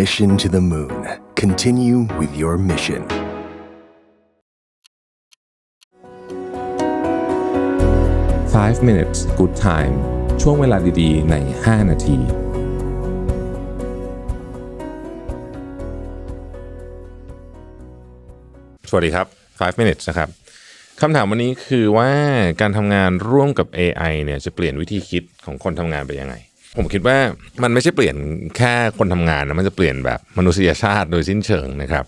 Mission to the Moon. Continue with your mission. Five minutes good time ช่วงเวลาดีๆ ใน 5 นาที สวัสดีครับ 5 minutes นะครับ คำถามวันนี้คือว่าการทำงานร่วมกับ AI เนี่ยจะเปลี่ยนวิธีคิดของคนทำงานไปยังไง ผมคิดว่ามันไม่ใช่เปลี่ยนแค่คนทำงานนะมันจะเปลี่ยนแบบมนุษยชาติโดยสิ้นเชิงนะครับ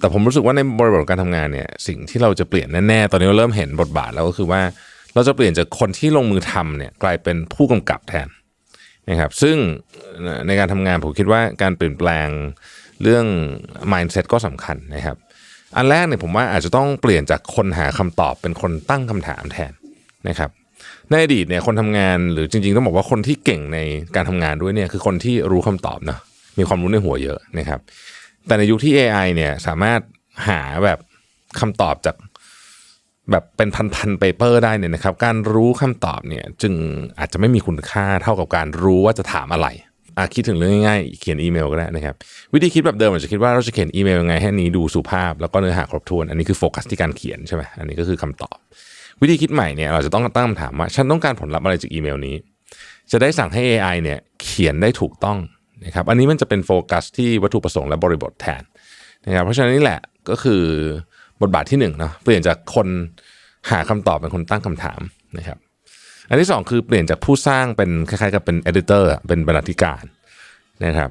แต่ผมรู้สึกว่าในบริบทการทำงานเนี่ยสิ่งที่เราจะเปลี่ยนแน่ๆตอนนี้เราเริ่มเห็นบทบาทแล้วก็คือว่าเราจะเปลี่ยนจากคนที่ลงมือทำเนี่ยกลายเป็นผู้กำกับแทนนะครับซึ่งในการทำงานผมคิดว่าการเปลี่ยนแปลงเรื่อง mindset ก็สำคัญนะครับ อันแรกเนี่ยผมว่าอาจจะต้องเปลี่ยนจากคนหาคำตอบเป็นคนตั้งคำถามแทนนะครับ ในอดีตเนี่ยคนทำงานหรือจริงๆต้องบอกว่าคนที่เก่งในการทำงานด้วยเนี่ยคือคนที่รู้คำตอบเนาะมีความรู้ในหัวเยอะนะครับแต่ในยุคที่ AI เนี่ยสามารถหาแบบคำตอบจากแบบเป็นพันๆเปเปอร์ได้เนี่ยนะครับ การรู้คำตอบเนี่ยจึงอาจจะไม่มีคุณค่าเท่ากับการรู้ว่าจะถามอะไรอะคิดถึงเรื่องง่ายๆ เขียนอีเมลก็ได้นะครับ วิธีคิดแบบเดิมอาจจะคิดว่าเราจะเขียนอีเมลยังไงให้นี้ดูสุภาพแล้วก็เนื้อหาครบถ้วน อันนี้คือโฟกัสที่การเขียนใช่ไหมอันนี้ก็คือคำตอบ วิธีคิดใหม่เนี่ยเราจะต้องตั้งคำถามว่า ฉันต้องการผลลัพธ์อะไรจากอีเมลนี้ จะได้สั่งให้ AI เนี่ยเขียนได้ถูกต้องนะครับอันนี้มันจะเป็นโฟกัสที่วัตถุประสงค์และบริบทแทนนะครับเพราะฉะนั้นนี่แหละก็คือบทบาทที่หนึ่งเนาะเปลี่ยนจากคนหาคำตอบเป็นคนตั้งคำถามนะครับอันที่สองคือเปลี่ยนจากผู้สร้างเป็นคล้ายๆกับเป็นเอดิเตอร์เป็นบรรณาธิการนะครับ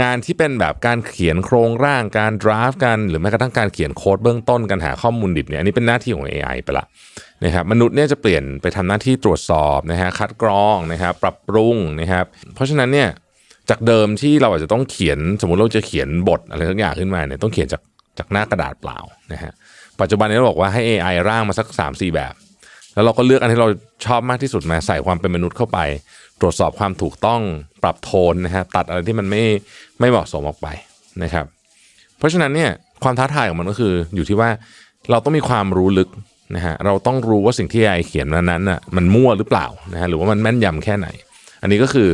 งานที่เป็นแบบการเขียนโครงร่างการดราฟต์กัน หรือแม้กระทั่งการเขียนโค้ดเบื้องต้นการหาข้อมูลดิบเนี่ยอันนี้เป็นหน้าที่ของ AI ไปละ นะครับมนุษย์เนี่ยจะเปลี่ยนไปทำหน้าที่ตรวจสอบนะฮะคัดกรองนะครับปรับปรุงนะครับ เพราะฉะนั้นเนี่ยจากเดิมที่เราอาจจะต้องเขียนสมมุติเราจะเขียนบทอะไรสักอย่างขึ้นมาเนี่ยต้องเขียนจากจากหน้ากระดาษเปล่านะฮะปัจจุบันนี้เราบอกว่าให้ AI ร่างมาสัก 3-4 แบบ แล้วเราก็เลือกอันที่เราชอบมากที่สุดมาใส่ความเป็นมนุษย์เข้าไป ตรวจสอบความถูกต้องปรับโทนนะฮะตัดอะไรที่มันไม่ไม่เหมาะสมออกไปนะครับ เพราะฉะนั้นเนี่ยความท้าทายของมันก็คืออยู่ที่ว่าเราต้องมีความรู้ลึก นะฮะเราต้องรู้ว่าสิ่งที่ AI เขียนนั้นน่ะมันมั่วหรือเปล่านะฮะหรือว่ามันแม่นยำแค่ไหน อันนี้ก็คือ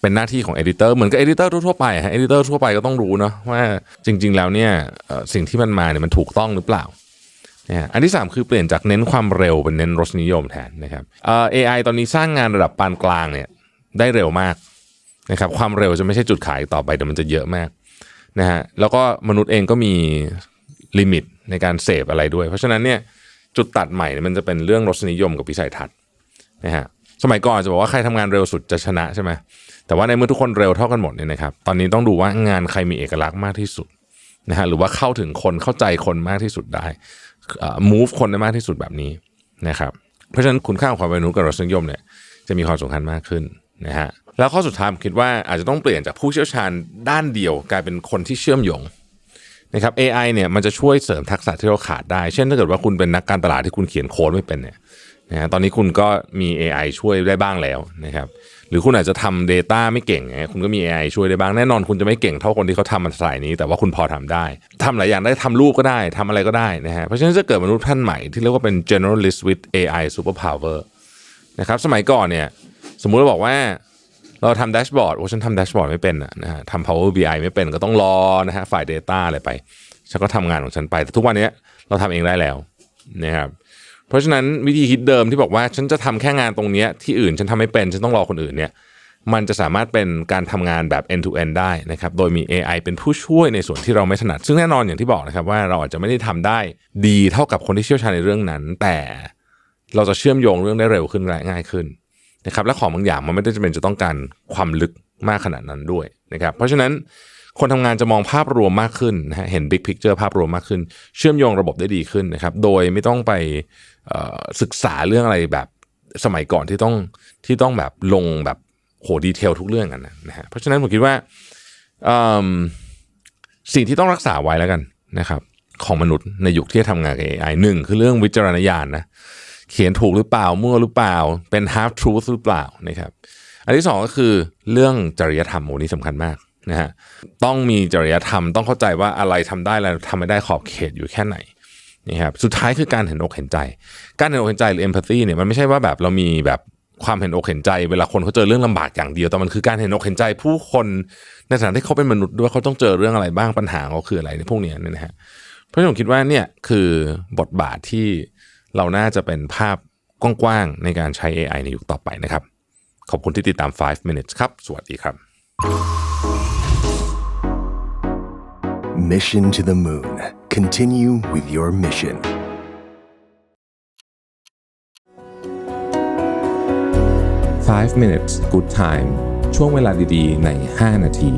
เป็นหน้าที่ของเอดิเตอร์เหมือนกับเอดิเตอร์ทั่วไปฮะเอดิเตอร์ทั่วไปก็ต้องรู้เนาะว่าจริง ๆ แล้วเนี่ยสิ่งที่มันมาเนี่ยมันถูกต้องหรือเปล่านะฮะอันที่ 3 คือเปลี่ยนจากเน้นความเร็วเป็นเน้นรสนิยมแทนนะครับเอ่อตอนนี้สร้างงานระดับปานกลางเนี่ยได้เร็วมากนะครับความเร็วจะไม่ใช่จุดขายต่อไปแต่มันจะเยอะมากนะฮะแล้วก็มนุษย์เองก็มีลิมิตในการเสพอะไรด้วย เพราะฉะนั้นเนี่ย จุดตัดใหม่เนี่ยมันจะเป็นเรื่องรสนิยมกับวิสัยทัศน์นะฮะสมัยก่อนจะบอกว่าใครทำงานเร็วสุดจะชนะใช่ไหมแต่ว่าในเมื่อทุกคนเร็วเท่ากันหมดเนี่ยนะครับตอนนี้ต้องดูว่างานใครมีเอกลักษณ์มากที่สุดนะฮะหรือว่าเข้าถึงคนเข้าใจคนมากที่สุดได้อ่อ move คนได้มากที่สุดแบบนี้นะครับเพราะฉะนั้นคุณค่าของความเป็นมนุษย์กับรสนิยมเนี่ยจะมีความสำคัญมากขึ้นนะฮะแล้วข้อสุดท้ายผมคิดว่าอาจจะต้องเปลี่ยนจากผู้เชี่ยวชาญด้านเดียวกลายเป็นคนที่เชื่อมโยง นะครับ AI เนี่ยมันจะช่วยเสริมทักษะที่เราขาดได้ เช่นถ้าเกิดว่าคุณเป็นนักการตลาดที่คุณเขียนโค้ดไม่เป็นเนี่ยนะฮะตอนนี้คุณก็มี AI ช่วยได้บ้างแล้วนะครับหรือคุณอาจจะทำ Data ไม่เก่งไงคุณก็มี AI ช่วยได้บ้างแน่นอน คุณจะไม่เก่งเท่าคนที่เขาทำมันสายนี้ แต่ว่าคุณพอทำได้ทำหลายอย่างได้ทำรูปก็ได้ทำอะไรก็ได้นะฮะเพราะฉะนั้นจะเกิดมนุษย์ท่านใหม่ที่เรียกว่าเป็น generalist with AI superpower นะครับสมัยก่อนเนี่ยสมมุติเราบอกว่า เราทำแดชบอร์ดโอ้ฉันทำแดชบอร์ดไม่เป็นนะฮะทำ Power BI ไม่เป็นก็ต้องรอนะฮะฝ่าย Data อะไรไป ฉันก็ทำงานของฉันไป แต่ทุกวันนี้เราทำเองได้แล้วนะครับเพราะฉะนั้นวิธีคิดเดิมที่บอกว่าฉันจะทำแค่งานตรงนี้ที่อื่นฉันทำไม่เป็น ฉันต้องรอคนอื่นเนี่ยมันจะสามารถเป็นการทำงานแบบ end to end ได้นะครับ โดยมี AI เป็นผู้ช่วยในส่วนที่เราไม่ถนัด ซึ่งแน่นอนอย่างที่บอกนะครับว่าเราอาจจะไม่ได้ทำได้ดีเท่ากับคนที่เชี่ยวชาญในเรื่องนั้น แต่เราจะเชื่อมโยงเรื่องได้เร็วขึ้นและง่ายขึ้น นะครับและของบางอย่างมันไม่ได้จำเป็นจะต้องการความลึกมากขนาดนั้นด้วยนะครับเพราะฉะนั้นคนทำงานจะมองภาพรวมมากขึ้นนะฮะเห็น big picture ภาพรวมมากขึ้น เชื่อมโยงระบบได้ดีขึ้นนะครับโดยไม่ต้องไปศึกษาเรื่องอะไรแบบสมัยก่อนที่ต้องที่ต้องแบบลงแบบโหดีเทลทุกเรื่องกันนะนะฮะเพราะฉะนั้นผมคิดว่าสิ่งที่ต้องรักษาไว้แล้วกันนะครับของมนุษย์ในยุคที่ทำงานกับ AI หนึ่งคือเรื่องวิจารณญาณนะ เขียนถูกหรือเปล่ามั่วหรือเปล่า เป็น half truth หรือเปล่านะครับ อันที่สองก็คือเรื่องจริยธรรมโอ้นี่สำคัญมากนะฮะต้องมีจริยธรรมต้องเข้าใจว่าอะไรทำได้อะไรทำไม่ได้ขอบเขตอยู่แค่ไหนนี่ครับสุดท้ายคือการเห็นอกเห็นใจ การเห็นอกเห็นใจหรือ empathy เนี่ยมันไม่ใช่ว่าแบบเรามีแบบความเห็นอกเห็นใจ เวลาคนเขาเจอเรื่องลำบากอย่างเดียวแต่มันคือการเห็นอกเห็นใจผู้คนในฐานะที่เขาเป็นมนุษย์ด้วยเขาต้องเจอเรื่องอะไรบ้างปัญหาเขาคืออะไรในพวกนี้นี่นะฮะเพราะฉะนั้นผมคิดว่าเนี่ยคือบทบาทที่ เราน่าจะเป็นภาพกว้างๆในการใช้ AI ในยุคต่อไปนะครับ ขอบคุณที่ติดตาม 5 minutes ครับ สวัสดีครับ Mission to the Moon. Continue with your mission. Five minutes good time ช่วงเวลาดีๆ ใน 5 นาที